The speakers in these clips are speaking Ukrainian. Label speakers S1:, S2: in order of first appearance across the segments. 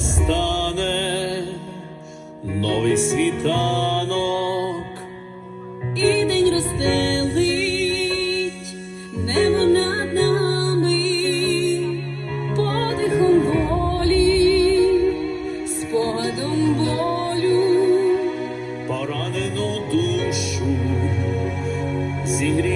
S1: настане новий світанок, і день розстелить небо над нами, подихом волі, спогадом болю, поранену душу зігрі.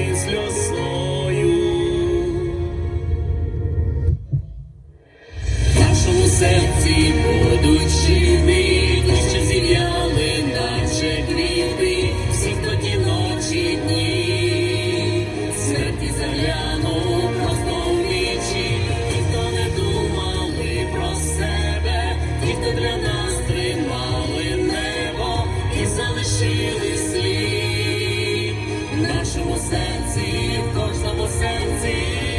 S1: серці, в кожному серці.